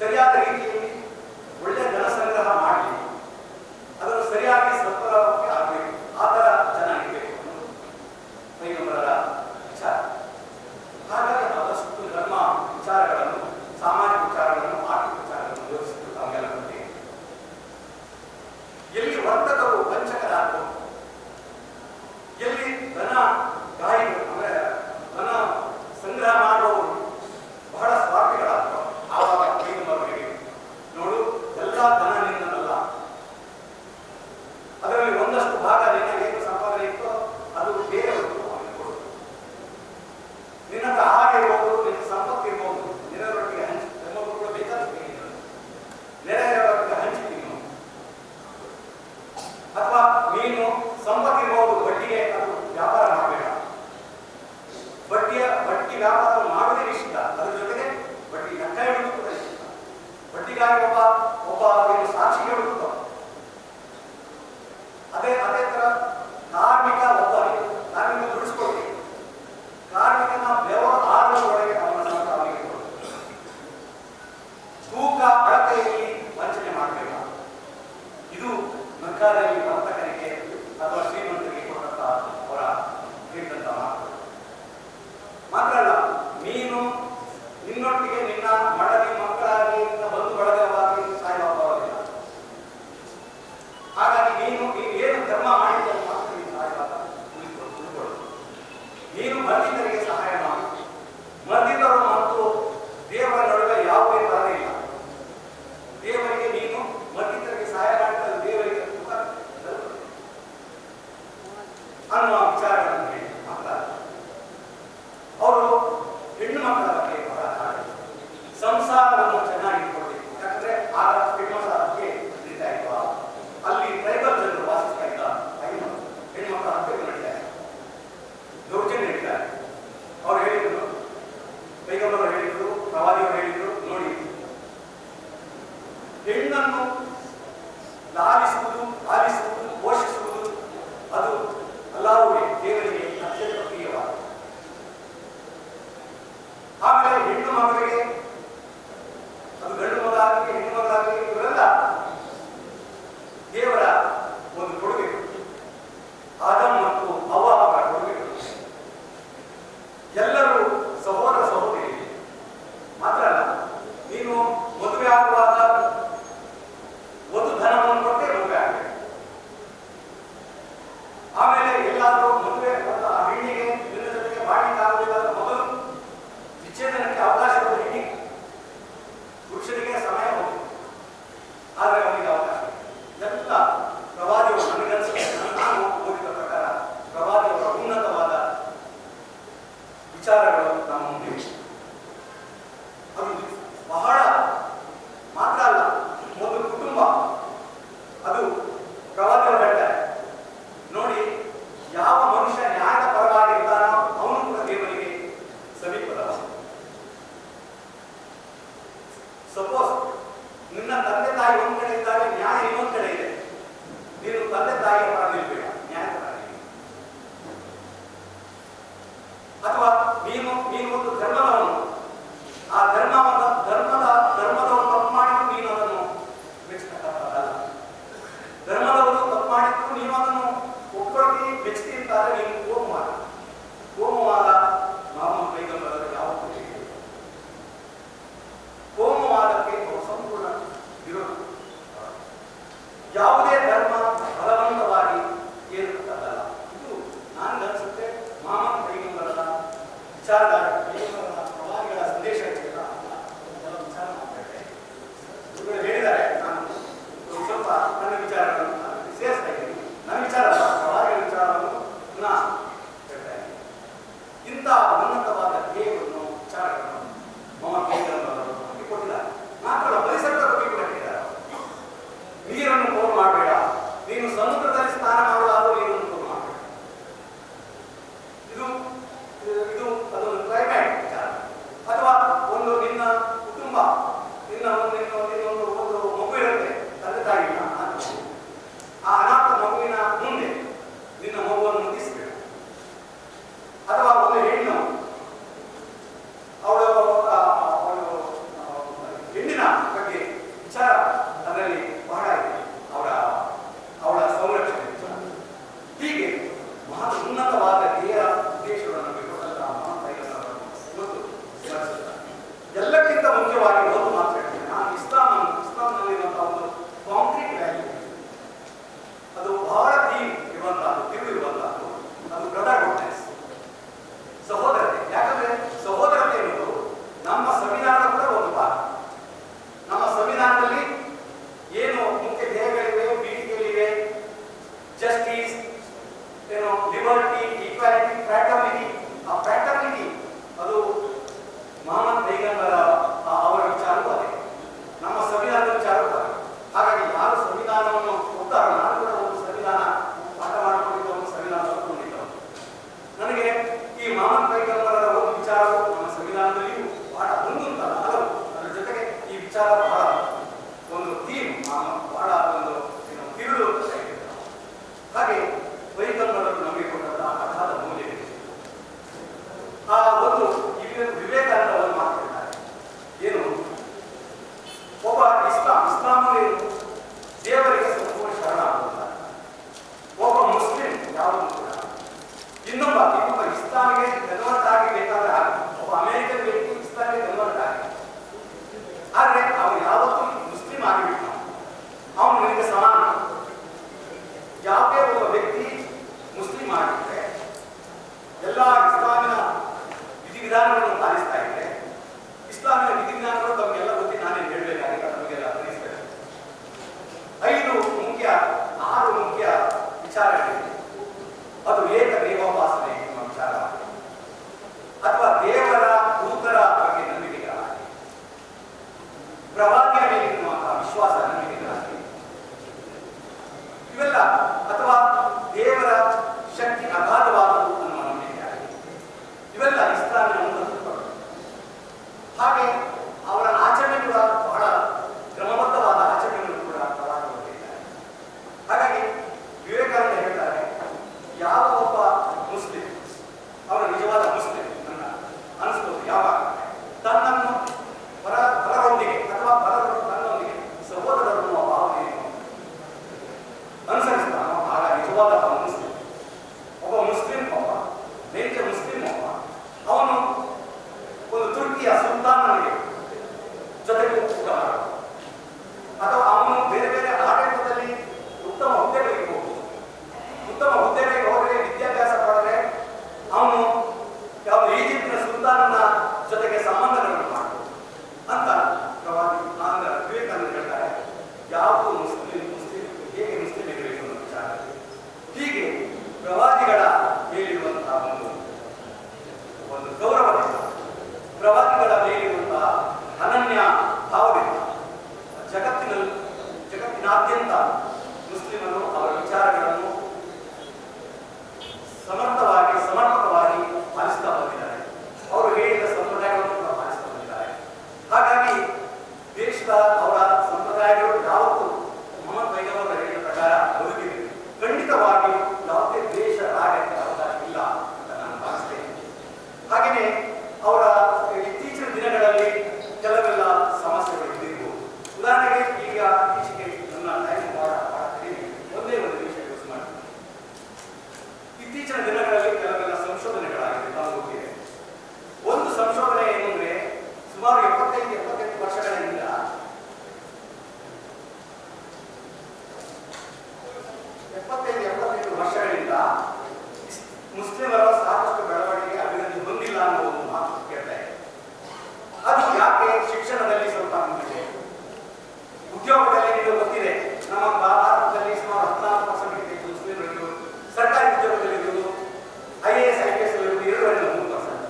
तर या तऱ्हेची であれば、オーバーゲ ಹೆಣ್ಣು ಮಕ್ಕಳ ಮಾಡಿದ್ರು ನೀನು ಅದನ್ನು ಒಪ್ಕೊಳ್ತಿ ಮೆಚ್ಚತಿ ಅಂತಾದ್ರೆ ಕಾಣಿಸ್ತಾ ಇದೆ. ಇಸ್ಲಾಮಿನ ವಿಧಿಜ್ಞಾನಗಳು ತಮಗೆಲ್ಲ ಗೊತ್ತಿ ನಾನೇನು ಹೇಳಬೇಕಾಗಿಲ್ಲ ನಮಗೆಲ್ಲ ಅನಿಸ್ತದೆ ಐದು ಮುಖ್ಯ, ಆರು ಮುಖ್ಯ ವಿಚಾರಗಳಿವೆ. ಅದು ಏಕ ದೇವ ಎಪ್ಪತ್ತೈದು ಎಪ್ಪತ್ತೈದು ವರ್ಷಗಳಿಂದ ಮುಸ್ಲಿಮರ ಸಾಕಷ್ಟು ಬೆಳವಣಿಗೆ, ಅಭಿವೃದ್ಧಿ ಹೊಂದಿಲ್ಲ ಅನ್ನೋ ಒಂದು ಮಾತು ಕೇಳ್ತಾ ಅದು ಯಾಕೆ ಶಿಕ್ಷಣದಲ್ಲಿ ಸ್ವಲ್ಪ ಹೊಂದಿದೆ ಉದ್ಯೋಗದಲ್ಲಿ ನಿಮಗೆ ಗೊತ್ತಿದೆ? ನಮ್ಮ ಭಾರತದಲ್ಲಿ ಸುಮಾರು ಹದಿನಾಲ್ಕು ಪರ್ಸೆಂಟ್ ಇದೆ ಮುಸ್ಲಿಮರಿಗೂ ಸರ್ಕಾರಿ ಉದ್ಯೋಗದಲ್ಲಿ ಇರುವುದು I A S I P S ಇರುವುದು ಎರಡರಿಂದ ಮೂರು ಪರ್ಸೆಂಟ್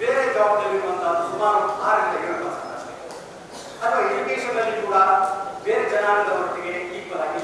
ಬೇರೆ ಜಾಬ್ನಲ್ಲಿರುವಂತಹ ಸುಮಾರು ಆರರಿಂದ ಏಳು ಪರ್ಸೆಂಟ್ ಅಷ್ಟೇ. ಅಥವಾ ಎಜುಕೇಶನ್ ಅಲ್ಲಿ ಕೂಡ ಬೇರೆ ಜನಾಂಗದವರೊಟ್ಟಿಗೆ ಈಕ್ವಲ್ ಆಗಿ